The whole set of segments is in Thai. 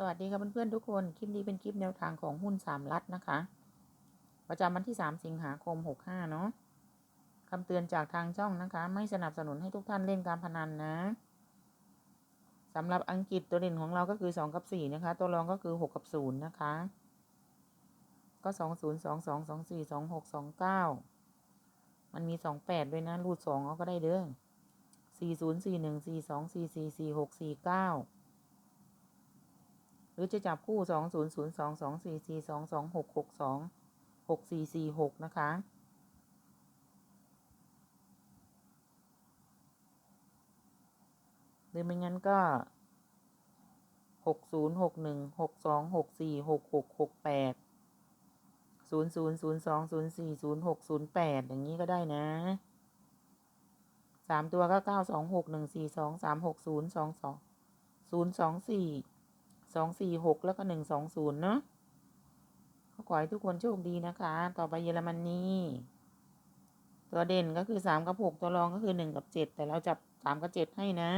สวัสดีครับเพื่อนๆทุกคน คลิปนี้เป็นคลิปแนวทางของหุ้นสามรัฐนะคะ ประจำวันที่ 3 สิงหาคม 65 เนาะคำเตือนจากทางช่องนะคะ ไม่สนับสนุนให้ทุกท่านเล่นการพนันนะสำหรับอังกฤษตัวเด่นของเราก็คือ 2 กับ 4 นะคะ ตัวรองก็คือ 6 กับ 0 นะคะ ก็ 2 0 2 2 2 4 2 6 2 9 มันมี 28 ด้วยนะ รูด2เอาก็ได้เด้อ4 0 4 1 4 2 4 4 4 6 4 9ห รือจะจับคู่สองศูนย์ศูนย์สองสองสี่สี่สองสองหกหกสองหกสี่สี่หกนะคะ หรือไม่งั้นก็หกศูนย์หกหนึ่งหกสองหกสี่หกหกหกแปดศูนย์ศูนย์ศูนย์สองศูนย์สี่ศูนย์หกศูนย์แปดอย่างนี้ก็ได้นะสามตัวก็เก้าสองหกหนึ่งสี่สองสามหกศูนย์สองสองศูนย์สองสี่ สองสี่หกแล้วก็หนึ่งสองศูนย์เนาะก็ขอให้ทุกคนโชคดีนะคะ ต่อไปเยอรมนีตัวเด่นก็คือสามกับหกตัวรองก็คือหนึ่งกับเจ็ดแต่เราจับสามกับเจ็ดให้นะ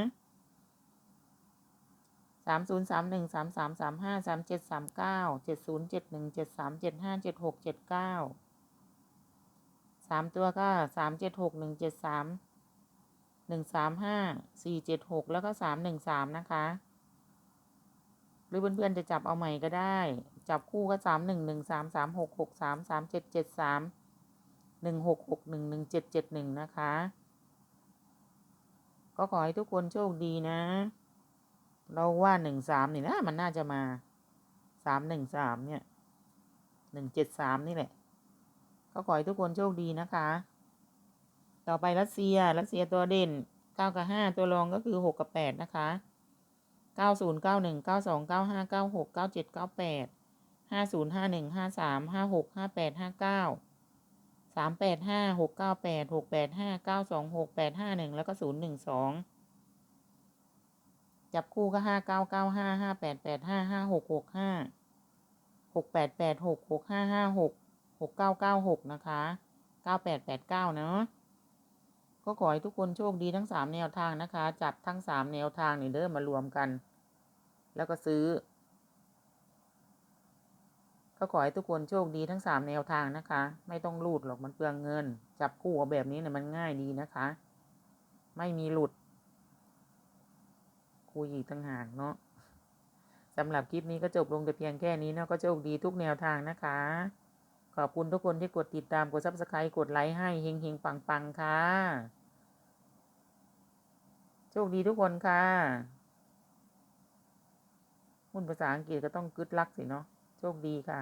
สามศูนย์สามหนึ่งสามสามสามห้าสามเจ็ดสามเก้าเจ็ดศูนย์เจ็ดหนึ่งเจ็ดสามเจ็ดห้าเจ็ดหกเจ็ดเก้าสามตัวก็สามเจ็ดหกหนึ่งเจ็ดสามหนึ่งสามห้าสี่เจ็ดหกแล้วก็สามหนึ่งสามนะคะ หรือเพื่อนๆจะจับเอาใหม่ก็ได้ จับคู่ก็สามหนึ่งหนึ่งสามสามหกหกสามสามเจ็ดเจ็ดสามหนึ่งหกหกหนึ่งหนึ่งเจ็ดเจ็ดหนึ่งนะคะ ก็ขอให้ทุกคนโชคดีนะ เราว่าหนึ่งสามนี่นะมันน่าจะมาสามหนึ่งสามเนี่ยหนึ่งเจ็ดสามนี่แหละ ก็ขอให้ทุกคนโชคดีนะคะ ต่อไปรัสเซีย รัสเซียตัวเด่นเก้ากับห้าตัวรองก็คือหกกับแปดนะคะ เก้าศูนย์เก้าหนึ่งเก้าสองเก้าห้าเก้าหกเก้าเจ็ดเก้าแปดห้าศูนย์ห้าหนึ่งห้าสามห้าหกห้าแปดห้าเก้าสามแปดห้าหกเก้าแปดหกแปดห้าเก้าสองหกแปดห้าหนึ่งแล้วก็ศูนย์หนึ่งสองจับคู่ก็ห้าเก้าเก้าห้าห้าแปดแปดห้าห้าหกหกห้าหกแปดแปดหกหกห้าห้าหกหกเก้าเก้าหกนะคะเก้าแปดแปดเก้าเนาะ ก็ขอให้ทุกคนโชคดีทั้งสามแนวทางนะคะ จับทั้งสามแนวทางนี่เด้อมารวมกัน แล้วก็ซื้อ ก็ขอให้ทุกคนโชคดีทั้งสามแนวทางนะคะ ไม่ต้องรูดหรอกมันเปลืองเงิน จับคู่เอาแบบนี้เนี่ยมันง่ายดีนะคะ ไม่มีหลุดคุยอีกต่างหากเนาะสำหรับคลิปนี้ก็จบลงแต่เพียงแค่นี้เนาะก็โชคดีทุกแนวทางนะคะ ขอบคุณทุกคนที่กดติดตามกดซับสไครต์กดไลค์ให้เฮงเฮงปังปังค่ะ โชคดีทุกคนค่ะหุ้นภาษาอังกฤษก็ต้องกึดลักสิเนาะ โชคดีค่ะ